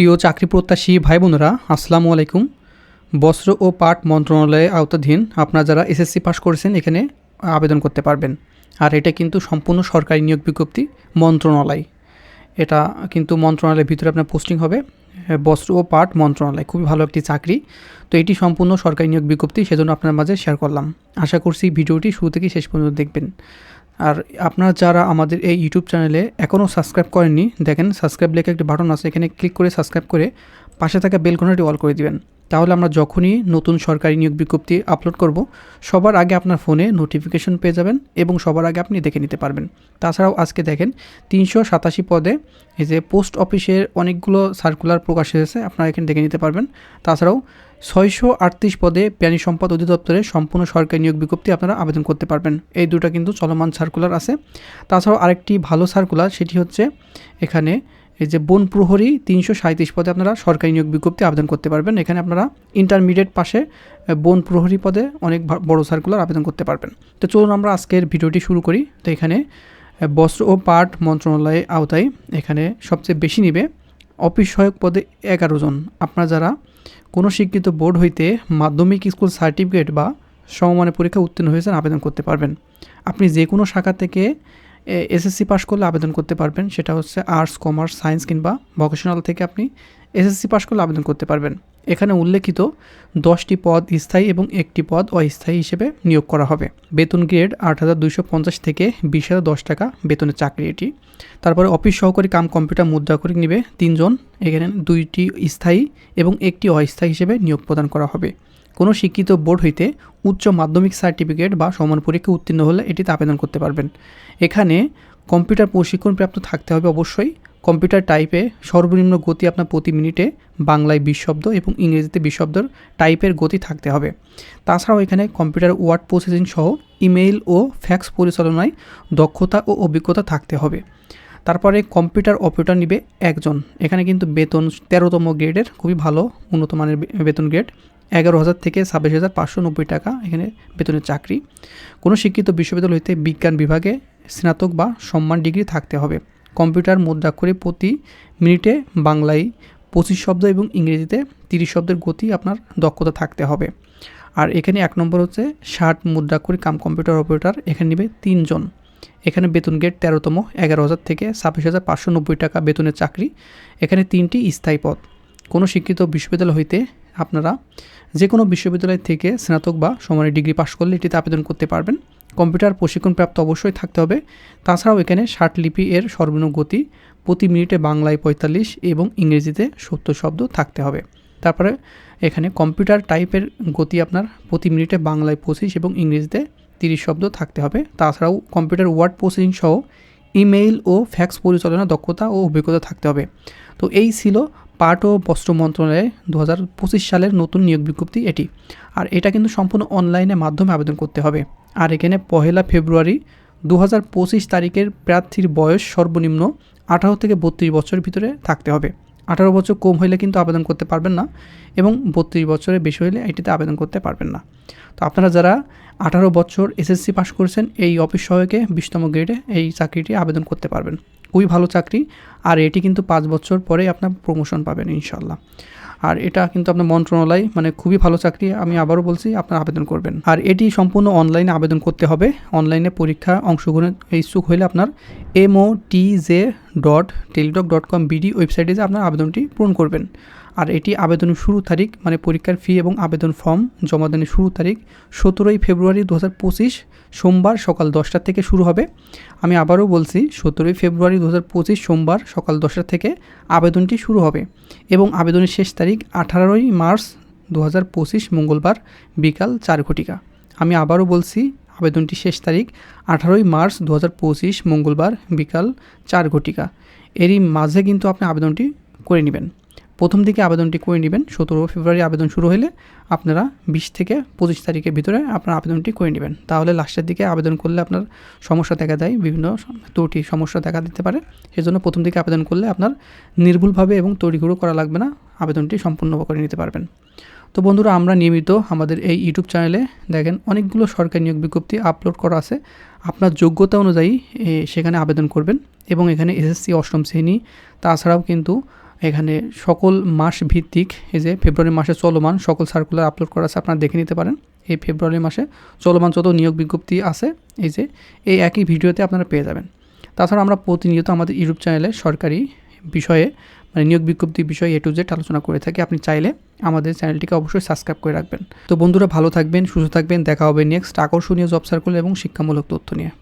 প্রিয় চাকরি প্রত্যাশী ভাই বোনেরা আসসালামু আলাইকুম। বস্ত্র ও পাট মন্ত্রণালয়ে আওতাধীন আপনারা যারা এসএসসি পাস করেছেন এখানে আবেদন করতে পারবেন। আর এটা কিন্তু সম্পূর্ণ সরকারি নিয়োগ বিজ্ঞপ্তি মন্ত্রণালয়। এটা কিন্তু মন্ত্রণালয়ের ভিতরে আপনার পোস্টিং হবে। বস্ত্র ও পাট মন্ত্রণালয়, খুবই ভালো একটি চাকরি। তো এটি সম্পূর্ণ সরকারি নিয়োগ বিজ্ঞপ্তি, সেজন্য আপনার মাঝে শেয়ার করলাম। আশা করছি ভিডিওটি শুরু থেকে শেষ পর্যন্ত দেখবেন। আর আপনারা যারা আমাদের এই ইউটিউব চ্যানেলে এখনও সাবস্ক্রাইব করেননি, দেখেন সাবস্ক্রাইব লেখা একটি বাটন আছে, এখানে ক্লিক করে সাবস্ক্রাইব করে পাশে থাকা বেলকোনাটি অল করে দিবেন। তাহলে আমরা যখনই নতুন সরকারি নিয়োগ বিজ্ঞপ্তি আপলোড করব, সবার আগে আপনার ফোনে নোটিফিকেশন পেয়ে যাবেন এবং সবার আগে আপনি দেখে নিতে পারবেন। তাছাড়াও আজকে দেখেন তিনশো সাতাশি পদে এই যে পোস্ট অফিসের অনেকগুলো সার্কুলার প্রকাশ হয়েছে, আপনারা এখানে দেখে নিতে পারবেন। তাছাড়াও ছয়শো আটত্রিশ পদে প্রাণী সম্পদ অধিদপ্তরে সম্পূর্ণ সরকারি নিয়োগ বিজ্ঞপ্তি আপনারা আবেদন করতে পারবেন। এই দুটা কিন্তু চলমান সার্কুলার আছে। তাছাড়াও আরেকটি ভালো সার্কুলার সেটি হচ্ছে এখানে এই যে বন প্রহরী তিনশো সাঁত্রিশ পদে আপনারা সরকারি নিয়োগ বিজ্ঞপ্তি আবেদন করতে পারবেন। এখানে আপনারা ইন্টারমিডিয়েট পাশে বন প্রহরী পদে অনেক বড় সার্কুলার আবেদন করতে পারবেন। তো চলুন আমরা আজকের ভিডিওটি শুরু করি। তো এখানে বস্ত্র ও পাট মন্ত্রণালয়ের আওতায় এখানে সবচেয়ে বেশি নিবে অফিস সহায়ক পদে এগারো জন। আপনারা যারা কোনো শিক্ষিত বোর্ড হইতে মাধ্যমিক স্কুল সার্টিফিকেট বা সমমানের পরীক্ষা উত্তীর্ণ হয়েছেন, আবেদন করতে পারবেন। আপনি যে কোনো শাখা থেকে এসএসসি পাস করলে আবেদন করতে পারবেন। সেটা হচ্ছে আর্টস কমার্স সায়েন্স কিংবা ভোকেশনাল থেকে আপনি এসএসসি পাস করলে আবেদন করতে পারবেন। এখানে উল্লেখিত দশটি পদ স্থায়ী এবং একটি পদ অস্থায়ী হিসেবে নিয়োগ করা হবে। বেতন গ্রেড আট হাজার দুইশো পঞ্চাশ থেকে বিশ হাজার দশ টাকা বেতনের চাকরি এটি। তারপরে অফিস সহকারী কাম কম্পিউটার মুদ্রা করে নিবে তিনজন। এখানে দুইটি স্থায়ী এবং একটি অস্থায়ী হিসেবে নিয়োগ প্রদান করা হবে। কোনো শিক্ষিত বোর্ড হইতে উচ্চ মাধ্যমিক সার্টিফিকেট বা সমান পরীক্ষা উত্তীর্ণ হলে এটিতে আবেদন করতে পারবেন। এখানে কম্পিউটার প্রশিক্ষণ প্রাপ্ত থাকতে হবে অবশ্যই। কম্পিউটার টাইপে সর্বনিম্ন গতি আপনার প্রতি মিনিটে বাংলায় বিশ শব্দ এবং ইংরেজিতে বিশ টাইপের গতি থাকতে হবে। তাছাড়াও এখানে কম্পিউটার ওয়ার্ড প্রসেসিং সহ ইমেইল ও ফ্যাক্স পরিচালনায় দক্ষতা ও অভিজ্ঞতা থাকতে হবে। তারপরে কম্পিউটার অপারেটর নিবে একজন। এখানে কিন্তু বেতন তেরোতম গ্রেডের খুবই ভালো উন্নত মানের বেতন গ্রেড। এগারো হাজার থেকে ছাব্বিশ হাজার পাঁচশো নব্বই টাকা এখানে বেতনের চাকরি। কোনো শিক্ষিত বিশ্ববিদ্যালয় হইতে বিজ্ঞান বিভাগে স্নাতক বা সম্মান ডিগ্রি থাকতে হবে। কম্পিউটার মুদ্রাক্ষরে প্রতি মিনিটে বাংলায় পঁচিশ শব্দ এবং ইংরেজিতে তিরিশ শব্দের গতি আপনার দক্ষতা থাকতে হবে। আর এখানে এক নম্বর হচ্ছে ষাট মুদ্রাক্ষরী কাম কম্পিউটার অপারেটর এখানে নেবে তিনজন। এখানে বেতন গেট তেরোতম, এগারো হাজার থেকে ছাব্বিশ হাজার পাঁচশো নব্বই টাকা বেতনের চাকরি। এখানে তিনটি স্থায়ী পদ। কোনো শিক্ষিত বিশ্ববিদ্যালয় হইতে আপনারা যে কোনো বিশ্ববিদ্যালয় থেকে স্নাতক বা সমানের ডিগ্রি পাশ করলে এটিতে আবেদন করতে পারবেন। কম্পিউটার প্রশিক্ষণপ্রাপ্ত অবশ্যই থাকতে হবে। তাছাড়াও এখানে ষাট লিপি এর সর্বনিম্ন গতি প্রতি মিনিটে বাংলায় পঁয়তাল্লিশ এবং ইংরেজিতে সত্তর শব্দ থাকতে হবে। তারপরে এখানে কম্পিউটার টাইপের গতি আপনার প্রতি মিনিটে বাংলায় পঁচিশ এবং ইংরেজিতে তিরিশ শব্দ থাকতে হবে। তাছাড়াও কম্পিউটার ওয়ার্ড প্রসেসিং সহ ইমেইল ও ফ্যাক্স পরিচালনা দক্ষতা ও অভিজ্ঞতা থাকতে হবে। তো এই ছিল পাট ও বস্ত্র মন্ত্রণালয়ে দু হাজার পঁচিশ সালের নতুন নিয়োগ বিজ্ঞপ্তি এটি। আর এটা কিন্তু সম্পূর্ণ অনলাইনে মাধ্যমে আবেদন করতে হবে। আর এখানে পহেলা ফেব্রুয়ারি দু হাজার পঁচিশ তারিখের প্রার্থীর বয়স সর্বনিম্ন আঠারো থেকে বত্রিশ বছরের ভিতরে থাকতে হবে। আঠারো বছর কম হইলে কিন্তু আবেদন করতে পারবেন না এবং বত্রিশ বছরের বেশি হইলে এটিতে আবেদন করতে পারবেন না। তো আপনারা যারা আঠারো বছর এসএসসি পাশ করেছেন, এই অফিস সহায়কে বিশতম গ্রেডে এই চাকরিটি আবেদন করতে পারবেন। খুবই ভালো চাকরি, আর এটি কিন্তু পাঁচ বছর পরে আপনার প্রমোশন পাবেন ইনশাল্লাহ আর এটা কিন্তু আপনার মন্ত্রণালয় মানে খুবই ভালো চাকরি, আমি আবারও বলছি, আপনার আবেদন করবেন। আর এটি সম্পূর্ণ অনলাইনে আবেদন করতে হবে। অনলাইনে পরীক্ষা অংশগ্রহণের ইচ্ছুক হলে আপনার MO T J dot Teletalk dot com BD ওয়েবসাইটে যে আপনার আবেদনটি পূরণ করবেন। আর এটি আবেদনের শুরু তারিখ মানে পরীক্ষার ফি এবং আবেদন ফর্ম জমা জমাদানের শুরু তারিখ সতেরোই ফেব্রুয়ারি দু হাজার পঁচিশ, সোমবার সকাল দশটা থেকে শুরু হবে। আমি আবারও বলছি, সতেরোই ফেব্রুয়ারি দু হাজার পঁচিশ, সোমবার সকাল দশটা থেকে আবেদনটি শুরু হবে এবং আবেদনের শেষ তারিখ আঠারোই মার্চ দু হাজার পঁচিশ, মঙ্গলবার বিকাল চার ঘটিকা। আমি আবারও বলছি, আবেদনটি শেষ তারিখ আঠারোই মার্চ দু হাজার পঁচিশ, মঙ্গলবার বিকাল চার ঘটিকা। এরই মাঝে কিন্তু আপনি আবেদনটি করে নেবেন। প্রথম দিকে আবেদনটি করে নেবেন। সতেরো ফেব্রুয়ারি আবেদন শুরু হলে আপনারা বিশ থেকে পঁচিশ তারিখের ভিতরে আপনার আবেদনটি করে নেবেন। তাহলে লাস্টের দিকে আবেদন করলে আপনার সমস্যা দেখা দেয়, বিভিন্ন ত্রুটি সমস্যা দেখা দিতে পারে। সেজন্য প্রথম দিকে আবেদন করলে আপনার নির্ভুলভাবে এবং তড়িঘড়ো করা লাগবে না, আবেদনটি সম্পূর্ণ করে নিতে পারবেন। তো বন্ধুরা, আমরা নিয়মিত আমাদের এই ইউটিউব চ্যানেলে দেখেন অনেকগুলো সরকারি নিয়োগ বিজ্ঞপ্তি আপলোড করা আছে। আপনার যোগ্যতা অনুযায়ী সেখানে আবেদন করবেন এবং এখানে এসএসসি অষ্টম শ্রেণি, তাছাড়াও কিন্তু এখানে সকল মাস ভিত্তিক এই যে ফেব্রুয়ারি মাসে চলমান সকল সার্কুলার আপলোড করা আছে, আপনারা দেখে নিতে পারেন। এই ফেব্রুয়ারি মাসে চলমান যত নিয়োগ বিজ্ঞপ্তি আছে, এই যে এই একই ভিডিওতে আপনারা পেয়ে যাবেন। তাছাড়া আমরা প্রতিনিয়ত আমাদের ইউটিউব চ্যানেলে সরকারি বিষয়ে মানে নিয়োগ বিজ্ঞপ্তি বিষয়ে এ টু জেড আলোচনা করে থাকি। আপনি চাইলে আমাদের চ্যানেলটিকে অবশ্যই সাবস্ক্রাইব করে রাখবেন। তো বন্ধুরা, ভালো থাকবেন, সুস্থ থাকবেন। দেখা হবে নেক্সট আকর্ষণীয় জব সার্কুল এবং শিক্ষামূলক তথ্য নিয়ে।